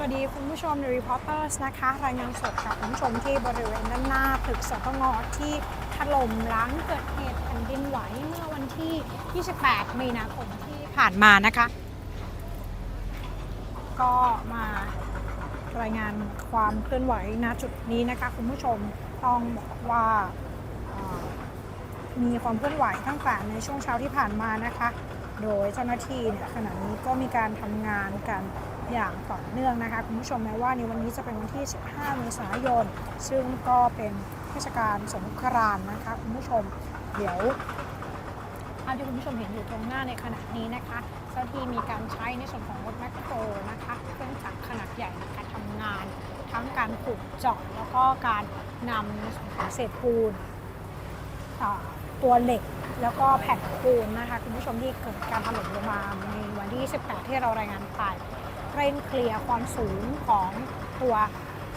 สวัสดีคุณผู้ชมใน Reporters นะคะ รายงานสดกับคุณผู้ชมที่บริเวณด้านหน้าตึกสตงที่ถล่มหลังเกิดเหตุแผ่นดินไหวเมื่อวันที่ 28 มีนาคมที่ผ่านมานะคะ ก็มารายงานความเคลื่อนไหวณจุดนี้นะคะคุณผู้ชมต้องบอกว่ามีความเคลื่อนไหวตั้งแต่ในช่วงเช้าที่ผ่านมานะคะ โดยเจ้าหน้าที่เนี่ยขณะนี้ก็มีการทำงานกัน อย่างต่อเนื่องนะคะคุณผู้ชมแม้ว่าในวันนี้จะเป็นวันที่ 15 เมษายน ซึ่งก็เป็นเทศกาลสงกรานต์นะคะคุณผู้ชมเดี๋ยวภาพที่คุณผู้ชมเห็นอยู่ตรงหน้าในขณะนี้นะคะเจ้าที่มีการใช้ในส่วนของรถแมคโครนะคะเครื่องจักรขนาดใหญ่ในการทำงาน ทั้งการขุดเจาะแล้วก็การนำในส่วนของเศษปูนอ่าตัวเหล็กแล้วก็แผ่นปูนนะคะคุณผู้ชมที่เกิดการถล่มลงมาในวันที่28ที่เรารายงานไป เร่งเคลียร์ความสูงของตัว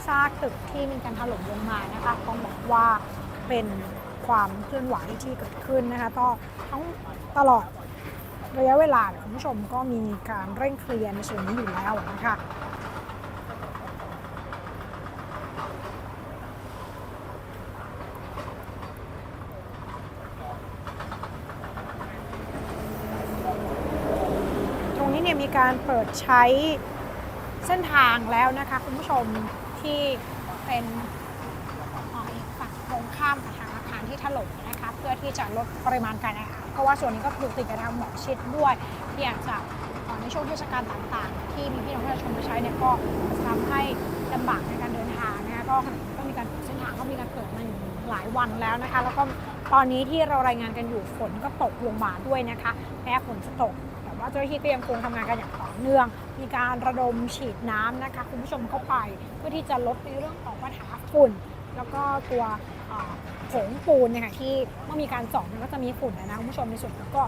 ซากตึกที่มีการถล่มลงมานะคะต้องบอกว่าเป็นความเคลื่อนไหวที่เกิดขึ้นนะคะก็ทั้งตลอดระยะเวลาคุณผู้ชมก็มีการเร่งเคลียร์ในส่วนนี้อยู่แล้วนะคะ ตรงนี้เนี่ยมี การเปิดใช้เส้นทางแล้วนะคะ คุณผู้ชมที่เป็นอีกฝั่งตรงข้ามกับทางอาคารที่ถล่มนะคะ เพื่อที่จะลดปริมาณการแออัดเพราะว่าส่วนนี้ก็ปลูกติดกับทางหมอชิดด้วยที่อาจจะในช่วงเทศกาลต่างๆ ที่มีพี่น้องประชาชนมาใช้เนี่ยก็จะทำให้ลำบากในการเดินทางนะคะก็ขณะนี้ก็มีการเปิดเส้นทางก็มีการเปิดมาอยู่หลายวันแล้วนะคะ แล้วก็ตอนนี้ที่เรารายงานกันอยู่ฝนก็ตกลงมาด้วยนะคะแม้ฝนจะตก เจ้าหน้าที่ก็ยังคงทำงานกันอย่างต่อเนื่อง มีการระดมฉีดน้ำนะคะคุณผู้ชมเข้าไป เพื่อที่จะลดในเรื่องของปัญหาฝุ่น แล้วก็ตัวผงปูนเนี่ยค่ะที่เมื่อมีการส่องมันก็จะมีฝุ่นนะคุณผู้ชมในส่วนแล้วก็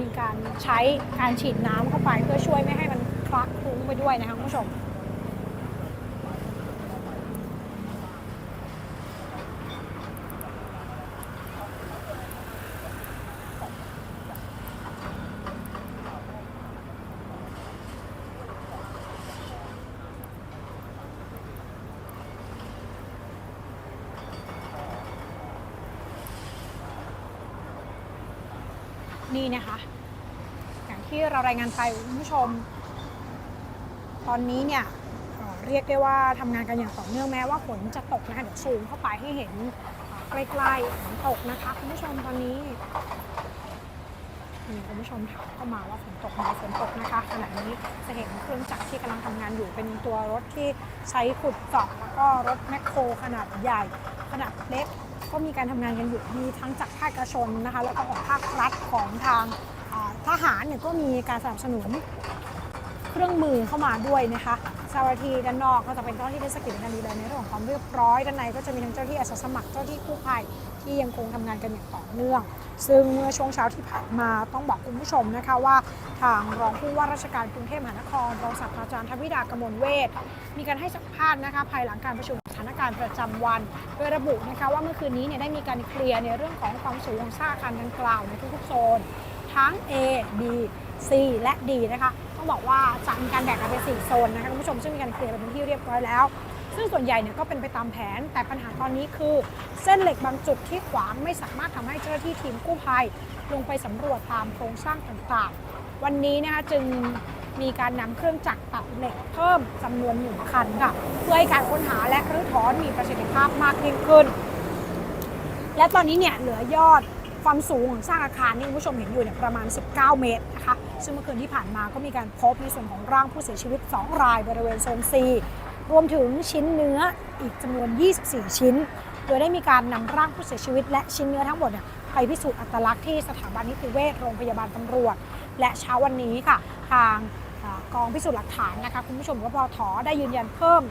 มีการใช้การฉีดน้ำเข้าไปเพื่อช่วยไม่ให้มันคลักคลุ้งไปด้วยนะคะคุณผู้ชม นี่นะคะ อย่างที่เรารายงานไปคุณผู้ชม ตอนนี้เนี่ยเรียกได้ว่าทำงานกันอย่างต่อเนื่องแม้ว่าฝนจะตกนะคะเดี๋ยวซูมเข้าไปให้เห็นใกล้ๆฝนตกนะคะคุณผู้ชมตอนนี้มีคุณผู้ชมถามเข้ามาว่าฝนตกไหมฝนตกนะคะขณะนี้จะเห็นเครื่องจักรที่กำลังทำงานอยู่เป็นตัวรถที่ใช้ขุดเจาะแล้วก็รถแมคโครขนาดใหญ่ ขนาดเล็กก็มีการทำงานกันอยู่มีทั้งจากภาคเอกชนนะคะ แล้วก็ของภาครัฐของทาง ทหารเนี่ยก็มีการสนับสนุนเครื่องมือเข้ามาด้วยนะคะเจ้าหน้าที่ด้านนอกก็จะเป็นเจ้าหน้าที่เทศกิจการดูแลในเรื่องของความเรียบร้อยด้านในก็จะมีทั้งเจ้าหน้าที่อาสาสมัครเจ้าหน้าที่กู้ภัยที่ยังคงทำงานกันอย่างต่อเนื่อง ซึ่งเมื่อช่วงเช้าที่ผ่านมาต้องบอกคุณผู้ชมนะคะว่า ทางรองผู้ว่าราชการกรุงเทพมหานครรองศาสตราจารย์ทวิดากมลเวทมีการให้สัมภาษณ์นะคะภายหลังการประชุมสถานการณ์ประจำวัน โดยระบุนะคะว่าเมื่อคืนนี้เนี่ยได้มีการเคลียร์ในเรื่องของความสูงของซากอาคารดังกล่าวในทุกๆโซน ทั้ง A B C และ D นะคะต้องบอกว่าจะมีการแบ่งกันเป็น4โซนนะคะคุณผู้ชมซึ่งมีการเคลียร์ไปเป็นที่เรียบร้อยแล้ว ซึ่งส่วนใหญ่เนี่ยก็เป็นไปตามแผน แต่ปัญหาตอนนี้คือ เส้นเหล็กบางจุดที่ขวางไม่สามารถทำให้เจ้าหน้าที่ทีมกู้ภัย ลงไปสำรวจตามโครงสร้างต่างๆ วันนี้นะคะจึงมีการนำเครื่องจักรตัดเหล็กเพิ่มจำนวนหนึ่งคันค่ะเพื่อให้การค้นหาและรื้อถอนมีประสิทธิภาพมากยิ่งขึ้น และตอนนี้เนี่ยเหลือยอด ความสูงของสร้างอาคารที่คุณผู้ชมเห็นอยู่เนี่ยประมาณ 19 เมตรนะคะ ซึ่งเมื่อคืนที่ผ่านมาก็มีการพบในส่วนของร่างผู้เสียชีวิต 2 รายบริเวณโซน C รวมถึงชิ้นเนื้ออีกจำนวน 24 ชิ้น โดยได้มีการนำร่างผู้เสียชีวิต และชิ้นเนื้อทั้งหมดเนี่ยไปพิสูจน์อัตลักษณ์ที่สถาบันนิติเวชโรงพยาบาลตำรวจ และเช้าวันนี้ค่ะ ทางกองพิสูจน์หลักฐานนะคะคุณผู้ชมก็พอถอได้ยืนยันเพิ่ม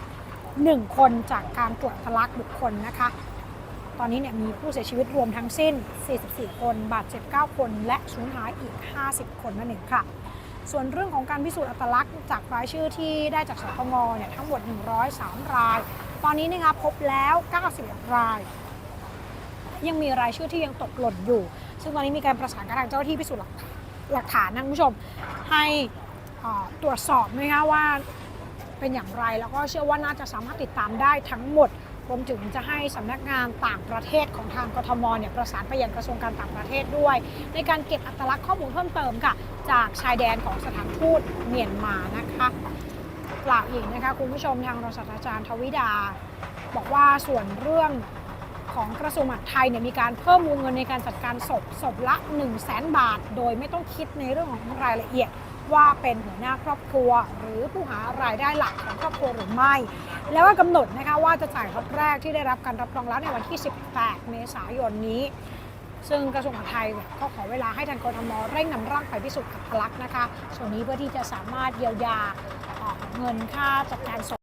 1 คนจากการตรวจอัตลักษณ์บุคคลนะคะ ตอนนี้เนี่ยมีผู้เสียชีวิตรวมทั้งสิ้น 44 คน บาดเจ็บ 9 คน และสูญหายอีก 50 คนนั่นเองค่ะ ส่วนเรื่องของการพิสูจน์อัตลักษณ์จากรายชื่อที่ได้จากสตงเนี่ยทั้งหมด 103 ราย ตอนนี้นะคะพบแล้ว 91 ราย ยังมีรายชื่อที่ยังตกหล่นอยู่ ซึ่งตอนนี้มีการประสานกับทางเจ้าหน้าที่พิสูจน์หลักฐานนะคุณผู้ชม ให้ตรวจสอบนะคะว่าเป็นอย่างไรแล้วก็เชื่อว่าน่าจะสามารถติดตามได้ทั้งหมด รวมถึงจะให้สำนักงานต่างประเทศของทางกทมเนี่ยประสานไปยังกระทรวงการต่างประเทศด้วย ในการเก็บอัตลักษณ์ข้อมูลเพิ่มเติมค่ะ จากชายแดนของสถานทูตเมียนมานะคะกล่าวอีกนะคะคุณผู้ชมทางรองศาสตราจารย์ทวิดา บอกว่าส่วนเรื่องของกระทรวงมหาดไทยเนี่ยมีการเพิ่มวงเงินในการจัดการศพศพละ 1 0 0 0 0แบาท โดยไม่ต้องคิดในเรื่องของรายละเอียด ว่าเป็นหัวหน้าครอบครัว หรือผู้หารายได้หลักของครอบครัวหรือไม่ แล้วก็กำหนดนะคะว่าจะจ่ายรอบแรกที่ได้รับการรับรองแล้วในวันที่ 18 เมษายนนี้ ซึ่งกระทรวงมหาดไทยก็ขอเวลาให้ทางกรทมเร่งนำร่างไปพิสูจน์อัตลักษณ์นะคะ ส่วนนี้เพื่อที่จะสามารถเยียวยาเอ่อเงินค่าจัดการศพ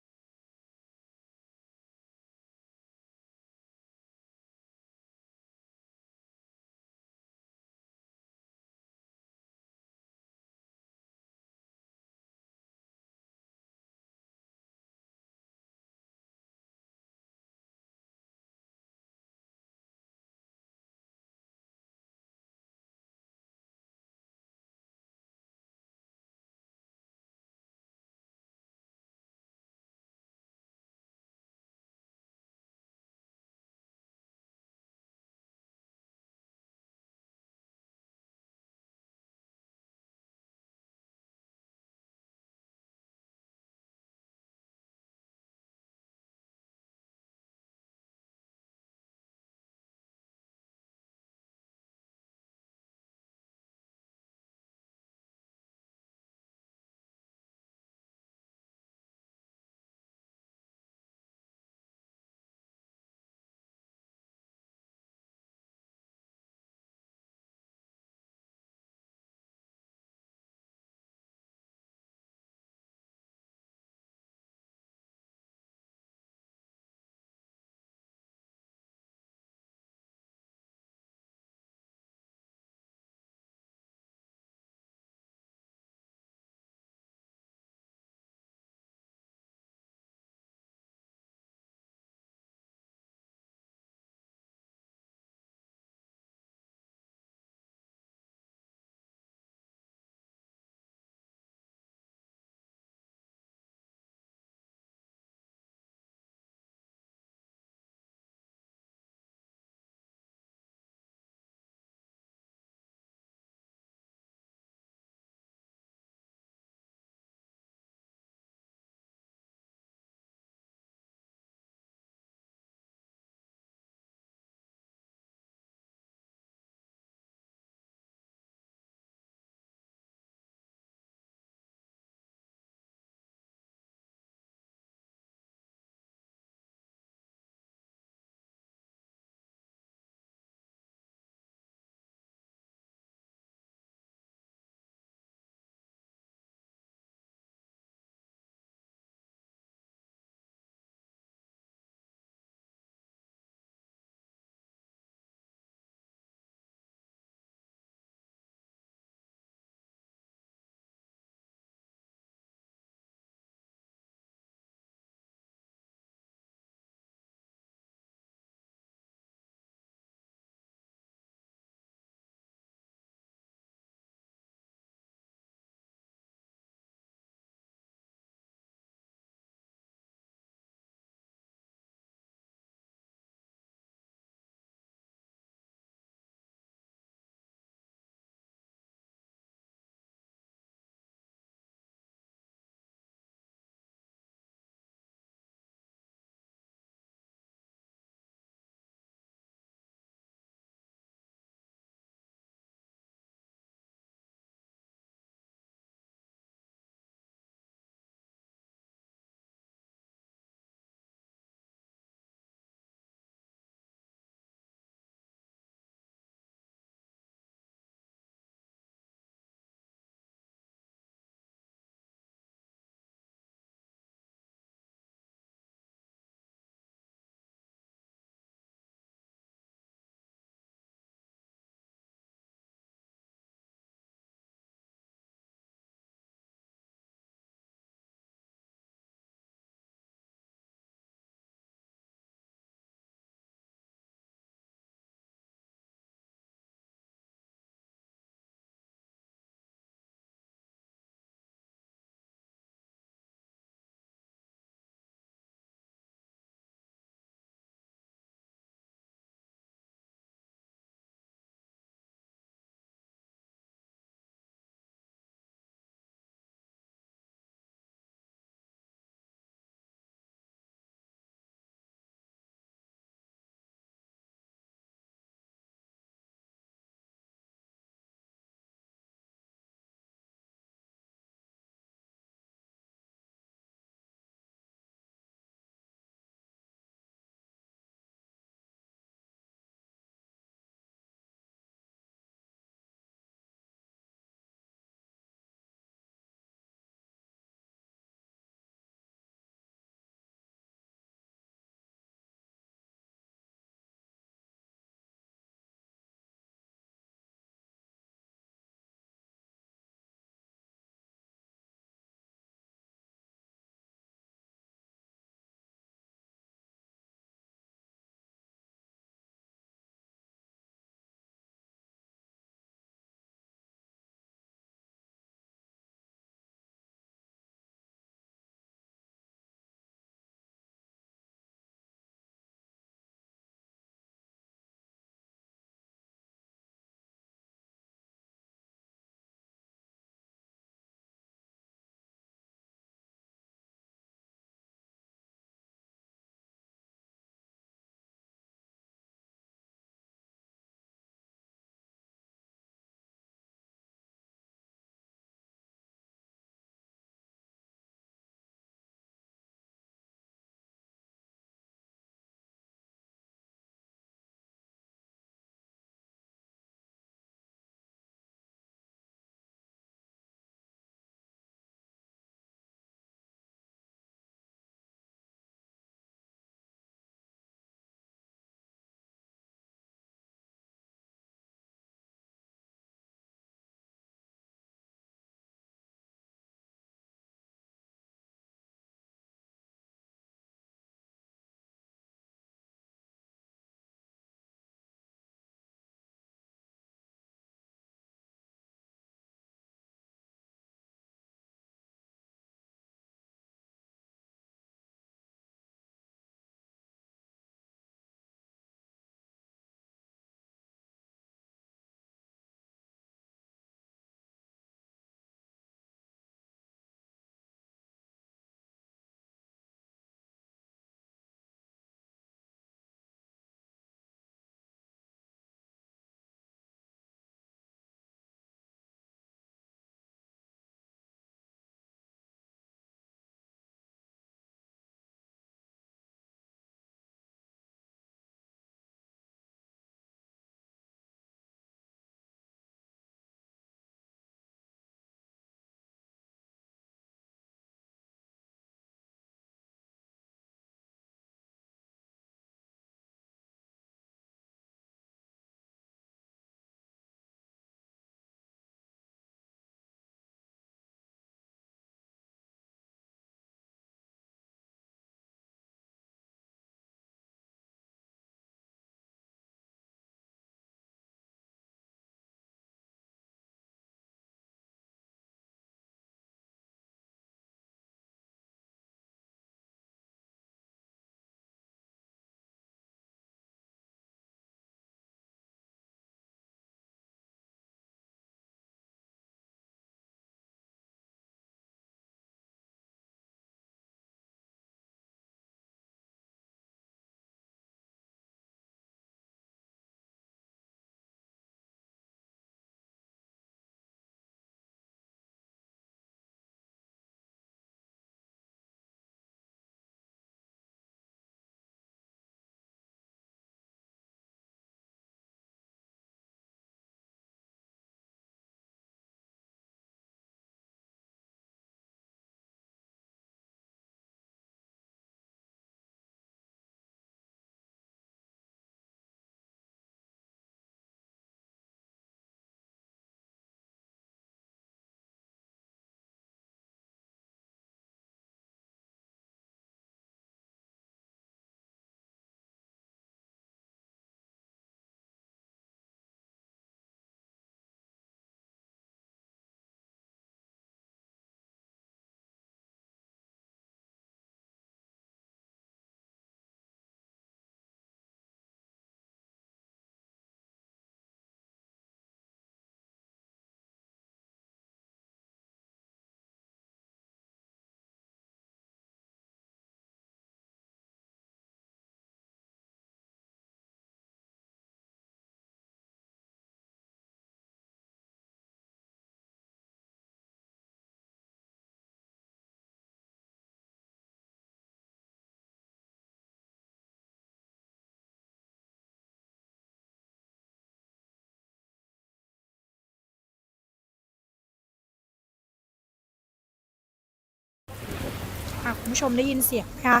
คุณผู้ชมได้ยินเสียงไหมคะ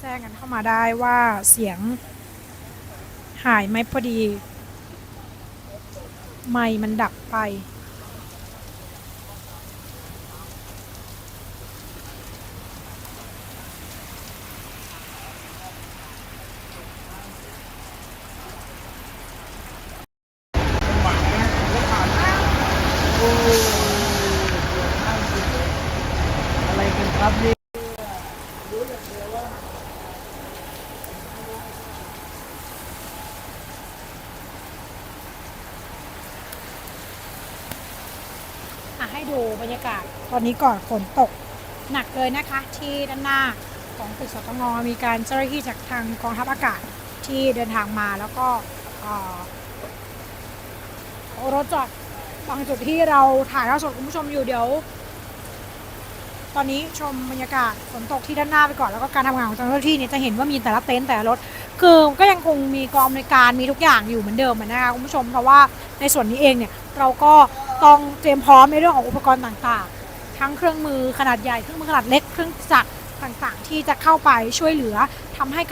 แจ้งกันเข้ามาได้ว่าเสียงหายไหมพอดี ไม่มันดับไป อะไรกันครับนี่ อะให้ดูบรรยากาศ ตอนนี้ก่อนฝนตกหนักเลยนะคะ ที่ด้านหน้าของตึกสตงมีการเจ้าหน้าที่จากทางกองทัพอากาศที่เดินทางมาแล้วก็รถจอดบางจุดที่เราถ่ายทอดสดคุณผู้ชมอยู่เดี๋ยว ตอนนี้ชมบรรยากาศฝนตกที่ด้านหน้าไปก่อนแล้วก็การทำงานของเจ้าหน้าที่เนี่ยจะเห็นว่ามีแต่ละเต็นท์แต่ละรถคือก็ยังคงมีกองอำนวยการมีทุกอย่างอยู่เหมือนเดิมนะคะคุณผู้ชมเพราะว่าในส่วนนี้เองเนี่ยเราก็ต้องเตรียมพร้อมในเรื่องของอุปกรณ์ต่างๆ ทั้งเครื่องมือขนาดใหญ่ เครื่องมือขนาดเล็ก เครื่องจักรต่างๆ ที่จะเข้าไปช่วยเหลือทำให้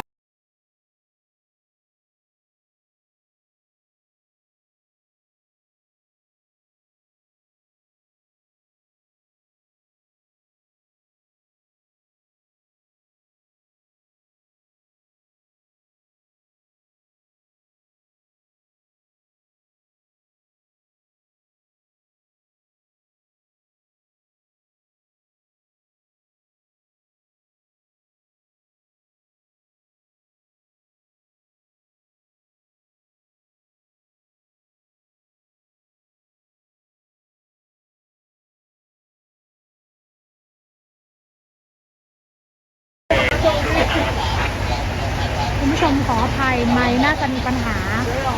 ออภัยไม่น่าจะมีปัญหา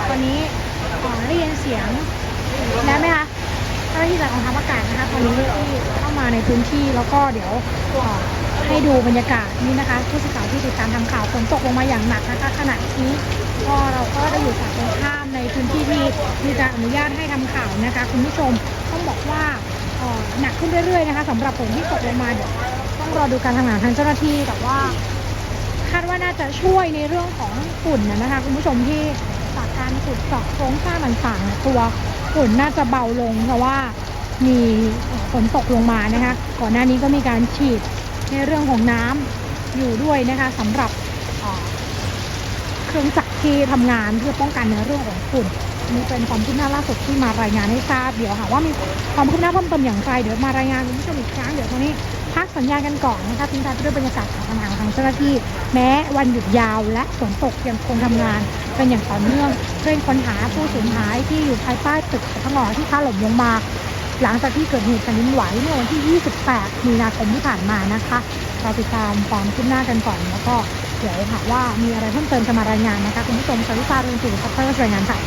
ตอนนี้ขอได้ยินเสียงแล้ไหมคะเจ้าหน้าที่จากกองทัพอากาศนะคะตอนนี้ที่เข้ามาในพื้นที่แล้วก็เดี๋ยวให้ดูบรรยากาศนี่นะคะผู้สื่อข่าวที่ติดตามทำข่าวฝนตกลงมาอย่างหนักนะคะขณะนี้ก็เราก็ได้อยู่ฝั่งตรงข้ามในพื้นที่ที่มีการอนุญาตให้ทำข่าวนะคะคุณผู้ชมต้องบอกว่าหนักขึ้นเรื่อยๆนะคะสำหรับฝนที่ตกลงมาเดี๋ยวต้องรอดูการทำงานทางเจ้าหน้าที่แต่ว่า คาดว่าน่าจะช่วยในเรื่องของฝุ่นนะคะคุณผู้ชมที่จากการขุดเจาะโครงสร้างต่างๆตัวฝุ่นน่าจะเบาลงเพราะว่ามีฝนตกลงมานะคะก่อนหน้านี้ก็มีการฉีดในเรื่องของน้ำอยู่ด้วยนะคะสำหรับเครื่องจักรที่ทำงานเพื่อป้องกันในเรื่องของฝุ่นนี่เป็นความคืบหน้าล่าสุดที่มารายงานให้ทราบเดี๋ยวหากว่ามีความคืบหน้าเพิ่มเติมอย่างไรเดี๋ยวมารายงานคุณผู้ชมอีกครั้งเดี๋ยวตอนนี้ พักสัญญาณกันก่อนนะคะทิ้งท้ายด้วยบรรยากาศการทำงานของทางเจ้าหน้าที่ แม้วันหยุดยาวและฝนตกยังคงทำงานเป็นอย่างต่อเนื่องเร่งค้นหาผู้สูญหายที่อยู่ภายใต้ตึกสงอที่ถล่มลงมา หลังจากที่เกิดเหตุแผ่นดินไหวเมื่อวันที่ 28 มีนาคมที่ผ่านมานะคะเราติดตามความคืบหน้ากันก่อนแล้วก็เดี๋ยวหากว่ามีอะไรเพิ่มเติมจะมารายงานนะคะคุณผู้ชมสวิตาเรืองศรีคัพเตอร์รายงานค่ะ